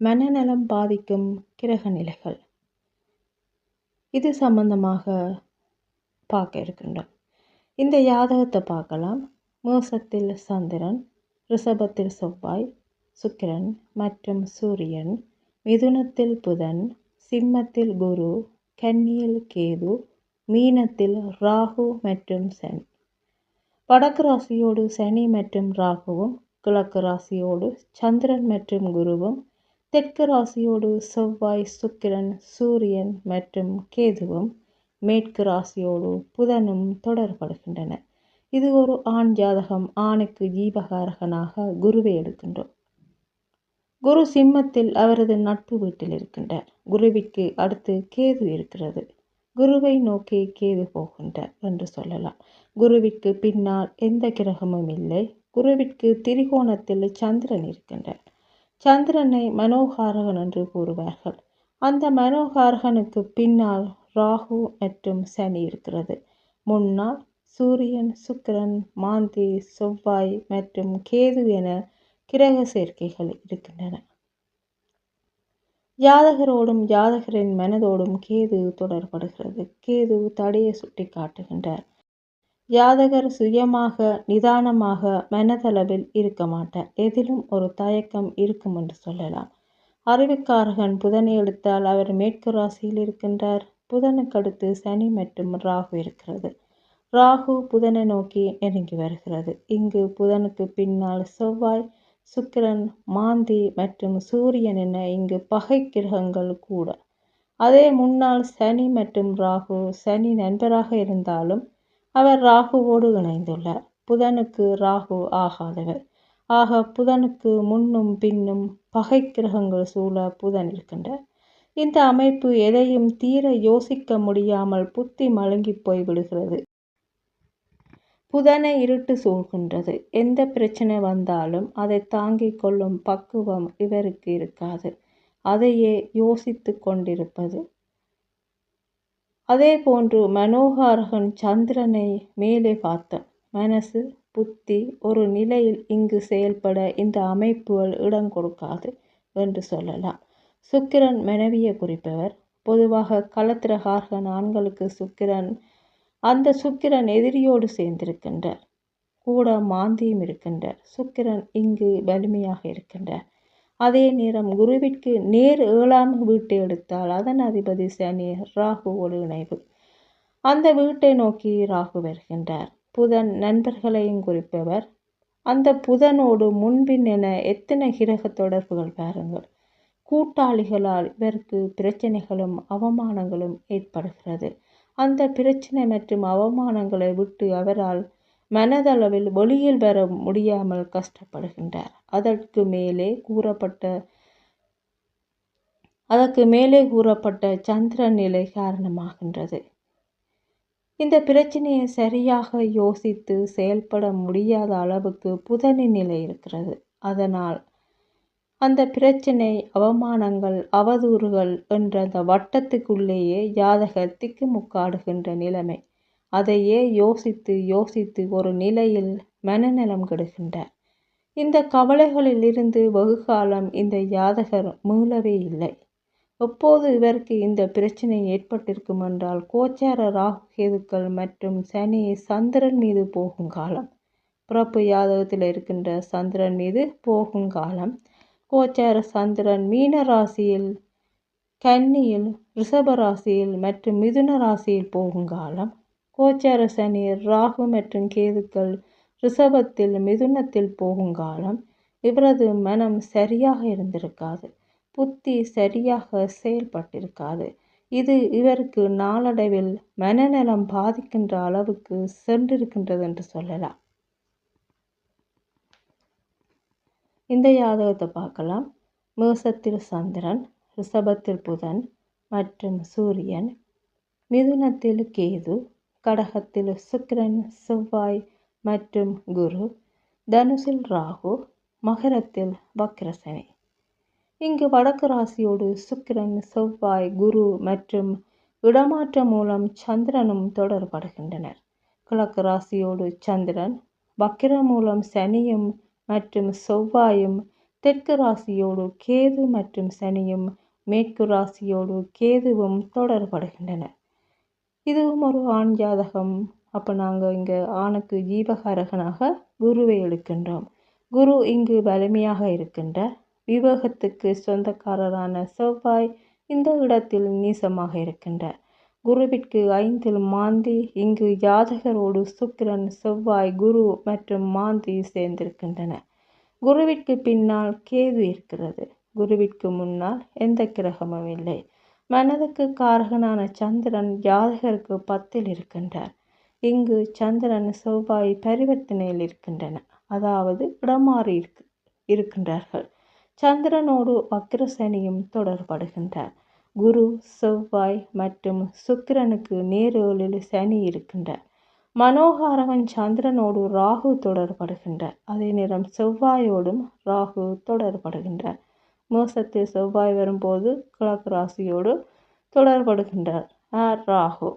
மனநலம் பாதிக்கும் கிரக நிலைகள். இது சம்பந்தமாக பார்க்க இருக்கின்றோம். இந்த யாதகத்தை பார்க்கலாம். மேசத்தில் சந்திரன் ரிஷபத்தில் செவ்வாய் சுக்கிரன் மற்றும் சூரியன் மிதுனத்தில் புதன் சிம்மத்தில் குரு கன்னியில் கேது மீனத்தில் ராகு மற்றும் சனி. வடக்கு ராசியோடு சனி மற்றும் ராகுவும் கிழக்கு ராசியோடு சந்திரன் மற்றும் குருவும் தெற்கு ராசியோடு செவ்வாய் சுக்கிரன் சூரியன் மற்றும் கேதுவும் மேற்கு ராசியோடு புதனும் தொடர்படுகின்றன. இது ஒரு ஆண் ஜாதகம். ஆணுக்கு ஜீவகாரகனாக குருவை எடுக்கின்றோம். குரு சிம்மத்தில் அவரது நட்பு வீட்டில் இருக்கின்றார். குருவிற்கு அடுத்து கேது இருக்கிறது. குருவை நோக்கி கேது போகின்றார் என்று சொல்லலாம். குருவிற்கு பின்னால் எந்த கிரகமும் இல்லை. குருவிற்கு திரிகோணத்தில் சந்திரன் இருக்கின்றார். சந்திரனை மனோகாரகன் என்று கூறுவார்கள். அந்த மனோகாரகனுக்கு பின்னால் ராகு மற்றும் சனி இருக்கிறது. முன்னால் சூரியன் சுக்கிரன் மாந்தி செவ்வாய் மற்றும் கேது என கிரக சேர்க்கைகள் இருக்கின்றன. ஜாதகரோடும் ஜாதகரின் மனதோடும் கேது தொடர்படுகிறது. கேது தடையை சுட்டி காட்டுகின்றார் ஜாதகர் சுயமாக நிதானமாக மனதளவில் இருக்க மாட்டார். எதிலும் ஒரு தயக்கம் இருக்கும் என்று சொல்லலாம். அறிவுக்காரகன் புதனை எடுத்தால் அவர் மேற்கு ராசியில் இருக்கின்றார். புதனுக்கு அடுத்து சனி மற்றும் ராகு இருக்கிறது. ராகு புதனை நோக்கி நெருங்கி வருகிறது. இங்கு புதனுக்கு பின்னால் செவ்வாய் சுக்கிரன் மாந்தி மற்றும் சூரியன் என இங்கு பகை கிரகங்கள் கூட. அதே முன்னால் சனி மற்றும் ராகு சனி நண்பராக இருந்தாலும் அவர் ராகுவோடு இணைந்துள்ளார். புதனுக்கு ராகு ஆகாதவர். ஆக புதனுக்கு முன்னும் பின்னும் பகை கிரகங்கள் சூழ புதன் இருக்கின்றார். இந்த அமைப்பு எதையும் தீர யோசிக்க முடியாமல் புத்தி மழுங்கி போய் விடுகிறது. புதனை இருட்டு சூழ்கின்றது. எந்த பிரச்சனை வந்தாலும் அதை தாங்கிக் கொள்ளும் பக்குவம் இவருக்கு இருக்காது. அதையே யோசித்து கொண்டிருப்பது அதே போன்று மனோகாரகன் சந்திரனை மேலே பார்த்தான். மனசு புத்தி ஒரு நிலையில் இங்கு செயல்பட இந்த அமைப்புகள் இடம் கொடுக்காது என்று சொல்லலாம். சுக்கிரன் மனைவியை குறிப்பவர். பொதுவாக களத்திரகாரகன் ஆண்களுக்கு சுக்கிரன் அந்த சுக்கிரன் எதிரியோடு சேர்ந்திருக்கின்றார். கூட மாந்தியும் இருக்கின்றார். சுக்கிரன் இங்கு வலிமையாக இருக்கின்றார். அதே நேரம் குருவிற்கு நேர் ஏழாம் வீட்டை எடுத்தால் அதன் அதிபதி சனி ராகுவோடு இணைவு. அந்த வீட்டை நோக்கி ராகு வருகின்றார். புதன் நண்பர்களையும் குறிப்பவர். அந்த புதனோடு முன்பின் என எத்தனை கிரக தொடர்புகள் பாருங்கள். கூட்டாளிகளால் இவருக்கு பிரச்சனைகளும் அவமானங்களும் ஏற்படுகிறது. அந்த பிரச்சனை மற்றும் அவமானங்களை விட்டு அவரால் மனதளவில் வெளியில் வர முடியாமல் கஷ்டப்படுகின்றார். அதற்கு மேலே கூறப்பட்ட அதற்கு மேலே கூறப்பட்ட சந்திர நிலை காரணமாகின்றது. இந்த பிரச்சனையை சரியாக யோசித்து செயல்பட முடியாத அளவுக்கு புதனின் நிலை இருக்கிறது. அதனால் அந்த பிரச்சனை அவமானங்கள் அவதூறுகள் என்ற அந்த வட்டத்துக்குள்ளேயே ஜாதகர் திக்குமுக்காடுகின்ற நிலைமை. அதையே யோசித்து யோசித்து ஒரு நிலையில் மனநலம் கெடுகின்றார். இந்த கவலைகளில் இருந்து வெகுகாலம் இந்த யாதகர் மீளவே இல்லை. எப்போது இவருக்கு இந்த பிரச்சனை ஏற்பட்டிருக்கும் என்றால் கோச்சார ராகு கேதுக்கள் மற்றும் சனி சந்திரன் மீது போகும் காலம். பிறப்பு யாதகத்தில் இருக்கின்ற சந்திரன் மீது போகும் காலம். கோச்சார சந்திரன் மீன ராசியில் கன்னியில் ரிஷப ராசியில் மற்றும் மிதுன ராசியில் போகும் காலம். கோச்சார சனி ராகு மற்றும் கேதுக்கள் ரிஷபத்தில் மிதுனத்தில் போகும் காலம் இவரது மனம் சரியாக இருந்திருக்காது. புத்தி சரியாக செயல்பட்டிருக்காது. இது இவருக்கு நாளடைவில் மனநலம் பாதிக்கின்ற அளவுக்கு சென்றிருக்கின்றது என்று சொல்லலாம். இந்த ஜாதகத்தை பார்க்கலாம். மேசத்தில் சந்திரன் ரிஷபத்தில் புதன் மற்றும் சூரியன் மிதுனத்தில் கேது கடகத்தில் சுக்கிரன் செவ்வாய் மற்றும் குரு தனுசில் ராகு மகரத்தில் வக்ரசனி. இங்கு வடக்கு ராசியோடு சுக்கிரன் செவ்வாய் குரு மற்றும் இடமாற்றம் மூலம் சந்திரனும் தொடர்படுகின்றனர். கிழக்கு ராசியோடு சந்திரன் வக்கிரம் மூலம் சனியும் மற்றும் செவ்வாயும் தெற்கு ராசியோடு கேது மற்றும் சனியும் மேற்கு ராசியோடு கேதுவும் தொடர்படுகின்றன இதுவும் ஒரு ஆண் ஜாதகம். அப்போ நாங்கள் இங்கே ஆணுக்கு ஜீவகாரகனாக குருவை எடுக்கின்றோம். குரு இங்கு வலிமையாக இருக்கின்ற விவேகத்துக்கு சொந்தக்காரரான செவ்வாய் இந்த இடத்தில் நீசமாக இருக்கின்றார். குருவிற்கு ஐந்தில் மாந்தி இங்கு ஜாதகரோடு சுக்கிரன் செவ்வாய் குரு மற்றும் மாந்தி சேர்ந்திருக்கின்றன. குருவிற்கு பின்னால் கேது இருக்கிறது. குருவிற்கு முன்னால் எந்த கிரகமும் இல்லை. மனதுக்கு காரகனான சந்திரன் ஜாதகருக்கு பத்தில் இருக்கின்றார். இங்கு சந்திரன் செவ்வாய் பரிவர்த்தனையில் இருக்கின்றன. அதாவது இடமாறி இருக்கு இருக்கின்றார்கள். சந்திரனோடு வக்ரசனியும் தொடர்படுகின்றார். குரு செவ்வாய் மற்றும் சுக்கிரனுக்கு நேரோலில் சனி இருக்கின்றார். மனோகாரகன் சந்திரனோடு ராகு தொடர்படுகின்றார். அதே நேரம் செவ்வாயோடும் ராகு தொடர்படுகின்றார். மோசத்தில் செவ்வாய் வரும்போது கிழக்கு ராசியோடு தொடர்படுகின்றார். ஆர் ராகு.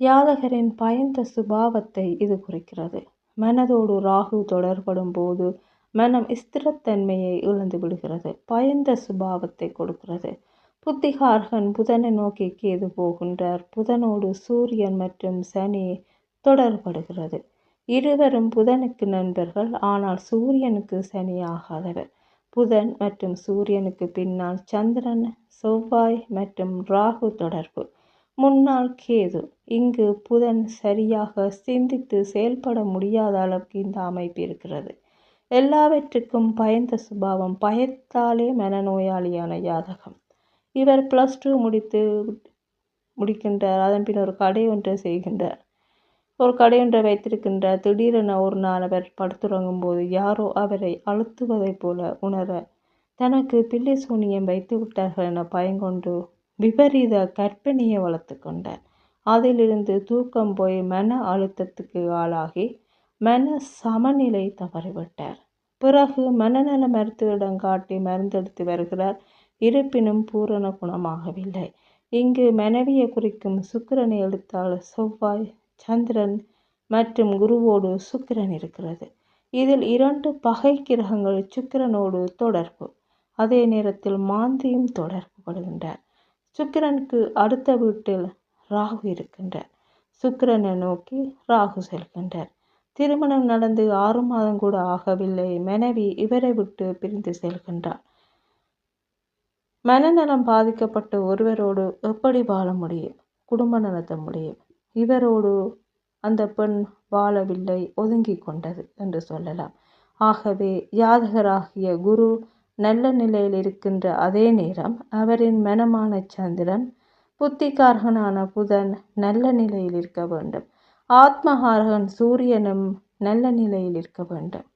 யாதகரின் பயந்த சுபாவத்தை இது குறிக்கிறது. மனதோடு ராகு தொடர்படும் போது மனம் ஸ்திரத்தன்மையை இழந்து விடுகிறது. பயந்த சுபாவத்தை கொடுக்கிறது. புத்திகார்கன் புதனை நோக்கி கேது போகின்றார். புதனோடு சூரியன் மற்றும் சனி தொடர்படுகிறது. இருவரும் புதனுக்கு நண்பர்கள் ஆனால் சூரியனுக்கு சனி ஆகாதவர். புதன் மற்றும் சூரியனுக்கு பின்னால் சந்திரன் செவ்வாய் மற்றும் ராகு தொடர்பு. முன்னாள் கேது. இங்கு புதன் சரியாக சிந்தித்து செயல்பட முடியாத அளவுக்கு இந்த அமைப்பு இருக்கிறது. எல்லாவற்றுக்கும் பயந்த சுபாவம் பயத்தாலே மனநோயாளியான ஜாதகம். இவர் ப்ளஸ் டூ முடித்து முடிக்கின்றார். அதன் பின் ஒரு கடை ஒன்றை செய்கின்றார். ஒரு கடையொன்றை வைத்திருக்கின்ற வைத்திருக்கின்றார் திடீரென ஒரு நாள் அவர் படுத்துறங்கும் போது யாரோ அவரை அழுத்துவதைப் போல உணர தனக்கு பில்லி சூனியம் வைத்து விட்டார்கள் என பயங்கொண்டு விபரீத கற்பனையை வளர்த்து கொண்டார். அதிலிருந்து தூக்கம் போய் மன அழுத்தத்துக்கு ஆளாகி மன சமநிலை தவறிவிட்டார். பிறகு மனநல மருத்துவரிடம் காட்டி மருந்தெடுத்து வருகிறார். இருப்பினும் பூரண குணமாகவில்லை. இங்கு மனைவியை குறிக்கும் சுக்கிரனை எடுத்தால் செவ்வாய் சந்திரன் மற்றும் குருவோடு சுக்கிரன் இருக்கிறது. இதில் இரண்டு பகை கிரகங்கள் சுக்கிரனோடு தொடர்பு. அதே நேரத்தில் மாந்தியும் தொடர்பு படுகின்றார் சுக்கிரனுக்கு அடுத்த வீட்டில் ராகு இருக்கின்றார். சுக்கிரனை நோக்கி ராகு செல்கின்றார். திருமணம் நடந்து ஆறு மாதம் கூட ஆகவில்லை. மனைவி இவரை விட்டு பிரிந்து செல்கின்றார் மனநலம் பாதிக்கப்பட்ட ஒருவரோடு எப்படி வாழ முடியும்? குடும்ப நடத்த முடியும். இவரோடு அந்த பெண் வாழவில்லை ஒதுங்கி கொண்டது என்று சொல்லலாம். ஆகவே யாதகராகிய குரு நல்ல நிலையில் இருக்கின்ற அதே நேரம் அவரின் மனமான சந்திரன் புத்திகாரகனான புதன் நல்ல நிலையில் இருக்க வேண்டும். ஆத்மகாரகன் சூரியனும் நல்ல நிலையில் இருக்க வேண்டும்.